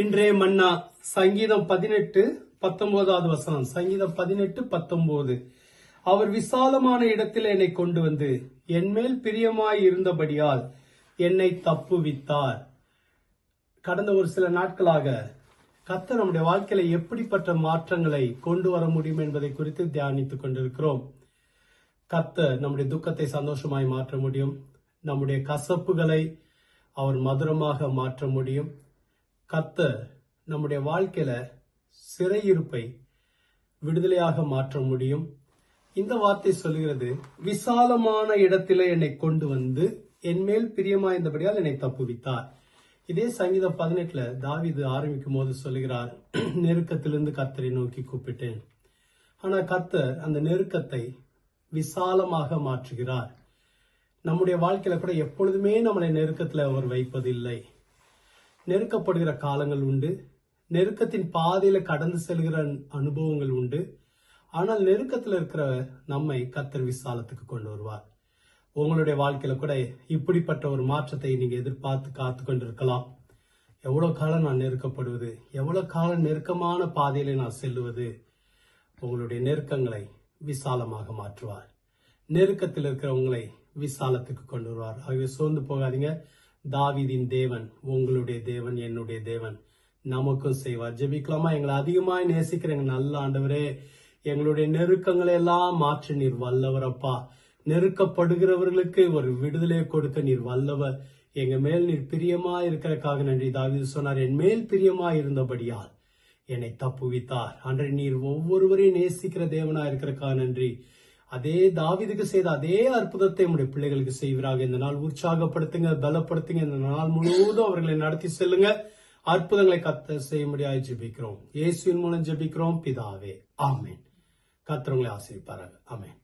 இன்றைய மன்னா சங்கீதம் பதினெட்டு பத்தொன்பதாவது வசனம். சங்கீதம் பதினெட்டு பத்தொன்பது. அவர் விசாலமான இடத்தில் என்னை கொண்டு வந்து என்மேல் பிரியமாய் இருந்தபடியால் என்னை தப்புவித்தார். கடந்த ஒரு சில நாட்களாக கத்த நம்முடைய வாழ்க்கையில எப்படிப்பட்ட மாற்றங்களை கொண்டு வர முடியும் என்பதை குறித்து தியானித்துக் கொண்டிருக்கிறோம். கத்த நம்முடைய துக்கத்தை சந்தோஷமாய் மாற்ற முடியும். நம்முடைய கசப்புகளை அவர் மதுரமாக மாற்ற முடியும். கர்த்தர் நம்முடைய வாழ்க்கையில சிறையிருப்பை விடுதலையாக மாற்ற முடியும். இந்த வார்த்தை சொல்கிறது விசாலமான இடத்தில என்னை கொண்டு வந்து என்மேல் பிரியமாயிருந்தபடியால் என்னை தப்புவித்தார். இதே சங்கீதம் பதினெட்டுல தாவிது ஆரம்பிக்கும் போது சொல்லுகிறார் நெருக்கத்திலிருந்து கர்த்தரை நோக்கி கூப்பிட்டேன். ஆனா கர்த்தர் அந்த நெருக்கத்தை விசாலமாக மாற்றுகிறார். நம்முடைய வாழ்க்கையில கூட எப்பொழுதுமே நம்மளை நெருக்கத்துல அவர் வைப்பதில்லை. நெருக்கப்படுகிற காலங்கள் உண்டு. நெருக்கத்தின் பாதையில கடந்து செல்கிற அனுபவங்கள் உண்டு. ஆனால் நெருக்கத்துல இருக்கிற நம்மை கத்தர் விசாலத்துக்கு கொண்டு வருவார். உங்களுடைய வாழ்க்கையில கூட இப்படிப்பட்ட ஒரு மாற்றத்தை நீங்க எதிர்பார்த்து காத்து கொண்டிருக்கலாம். எவ்வளவு காலம் நான் நெருக்கப்படுவது? எவ்வளவு காலம் நெருக்கமான பாதையில நான் செல்லுவது? உங்களுடைய நெருக்கங்களை விசாலமாக மாற்றுவார். நெருக்கத்தில் இருக்கிறவங்களை விசாலத்துக்கு கொண்டு வருவார். ஆகவே சோர்ந்து போகாதீங்க. தாவிதின் தேவன் உங்களுடைய தேவன் என்னுடைய தேவன். நமக்கும் செய்வார். ஜெபிக்கலாமா? எங்களை அதிகமாய் நேசிக்கிற எங்க நல்ல ஆண்டவரே எங்களுடைய நெருக்கங்களை எல்லாம் மாற்ற நீர் வல்லவரப்பா நெருக்கப்படுகிறவர்களுக்கு ஒரு விடுதலை கொடுக்க நீர் வல்லவர். எங்க மேல் நீர் பிரியமா இருக்கிறக்காக நன்றி. தாவீது சொன்னார் என் மேல் பிரியமா இருந்தபடியால் என்னை தப்புவித்தார். அன்றை நீர் ஒவ்வொருவரையும் நேசிக்கிற தேவனா இருக்கிறக்காக நன்றி. அதே தாவீதுக்கு செய்த அதே அற்புதத்தை உங்களுடைய பிள்ளைகளுக்கு செய்வீராக. இந்த நாள் உற்சாகப்படுத்துங்க பலப்படுத்துங்க. இந்த நாள் முழுவதும் அவர்களை நடத்தி செல்லுங்க. அற்புதங்களை கத்த செய்ய முடியாது ஜெபிக்கிறோம். இயேசுவின் மூலம் ஜெபிக்கிறோம். பிதாவே ஆமேன். கத்தவங்களை ஆசிரிப்பாராக ஆமேன்.